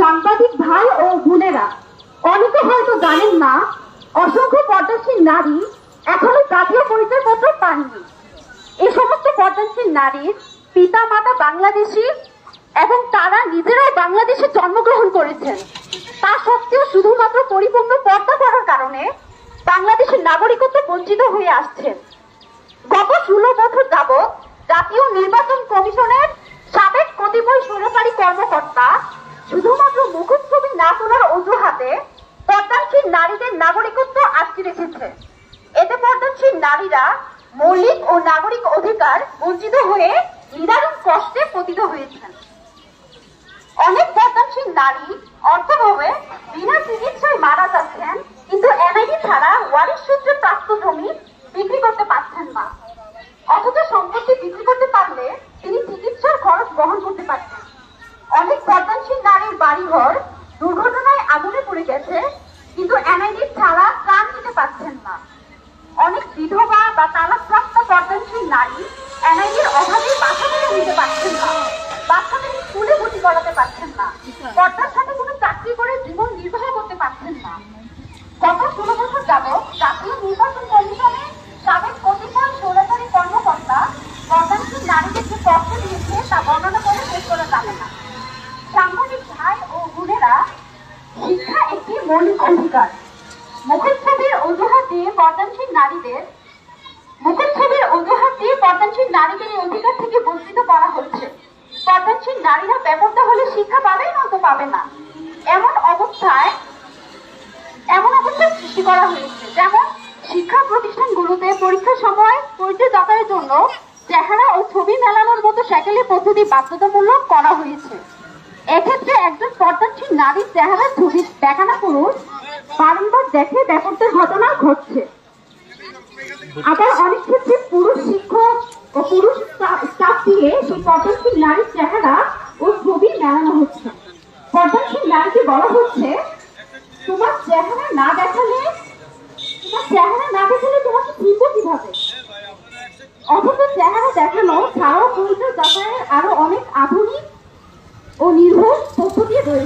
সাংবাদিক ভাই ও বোনেরা, অনেকে হয়তো জানেন না, অসংখ্য পর্দাশীল নারী এখনও জাতীয় পরিচয়পত্র পাননি। এই সমস্ত পর্দাশীল নারীর পিতা মাতা বাংলাদেশি এবং তারা নিজেরাই বাংলাদেশে জন্মগ্রহণ করেছেন। তা সত্ত্বেও শুধুমাত্র পরিপূর্ণ পর্দা করার কারণে বাংলাদেশের নাগরিকত্ব বঞ্চিত হয়ে আসছেন। গত ষোলো বছর যাবৎ জাতীয় নির্বাচন কমিশনের অজুহাতে পর্দানশীল নারীদের নাগরিকত্ব আটকে রেখেছে। এতে পর্দানশীল নারীরা মৌলিক ও নাগরিক অধিকার বঞ্চিত হয়ে নিদারুণ কষ্টে পতিত হয়েছেন। অনেক পর্দানশীল নারী অর্থভাবে বিনা চিকিৎসায় মারা যাচ্ছেন, কিন্তু এনআইডি ছাড়া ওয়ারিশ সূত্রে প্রাপ্ত জমি বিক্রি করতে পারছেন না। অথচ সম্পত্তি বিক্রি করতে পারলে তিনি চিকিৎসার খরচ বহন করতে পারতেন। অনেক পর্দানশীল নারীর বাড়িঘর দুর্ঘটনায় আগুনে পড়ে গেছে, কিন্তু এনআইডি ছাড়া প্রাণ দিতে পারছেন না। অনেক বিধবা বা তালাকপ্রাপ্ত পর্দানশীল নারী এনআইডির অভাবে বাসা থেকে নিতে পারছেন না বাচ্চাদের স্কুলে ভর্তি করাতে পারছেন না, পর্দার সাথে কোনো চাকরি করে জীবন নির্বাহ করতে পারছেন না। গত ষোলো বছর যাবৎ জাতীয় নির্বাচন কমিশনে সাবেক কতিপয় সরকারি কর্মকর্তা পর্দানশীল নারীদের যে কষ্ট দিয়েছে তা বর্ণনা করে শেষ করা যাবে না সাংবাদিক ভাই ও বোনেরা শিক্ষা একটি মৌলিক অধিকার। ছবির অজুহাতে পর্দানশীল নারীদের ছবির অজুহাত পর্দানশীল নারীদের এই অধিকার থেকে বঞ্চিত করা হচ্ছে। পর্দানশীল নারীরা ব্যাপারটা হলে শিক্ষা পাবে নয়তো পাবে না। এমন অবস্থায় এমন অবস্থার সৃষ্টি করা হয়েছে। যেমন শিক্ষা প্রতিষ্ঠানগুলোতে পরীক্ষার সময় পরিচয় যাতায়াতের জন্য চেহারা ও ছবি মেলানোর মতো সেকেলি পদ্ধতি বাধ্যতামূলক করা হয়েছে। এক্ষেত্রে একজন পর্দানশীল নারীর চেহারা ছবি দেখানো পুরুষ বারংবার দেখে ব্যাপারটার ঘটনা ঘটছে। আবার অনেক ক্ষেত্রে পুরুষ শিক্ষক ও পুরুষ স্টাফ দিয়ে সেই পর্দানশীল নারীর চেহারা ও ছবি মেলানো হচ্ছে। পর্দানশীল নারীকে বলা হচ্ছে, তোমার চেহারা না দেখালে তোমার চেহারা না দেখালে তোমাকে চিনব কীভাবে? অথচ চেহারা দেখানো ছাড়াও পুরুষের যাতায়াতের আরও অনেক আধুনিক ও নির্ভুল পদ্ধতি রয়েছে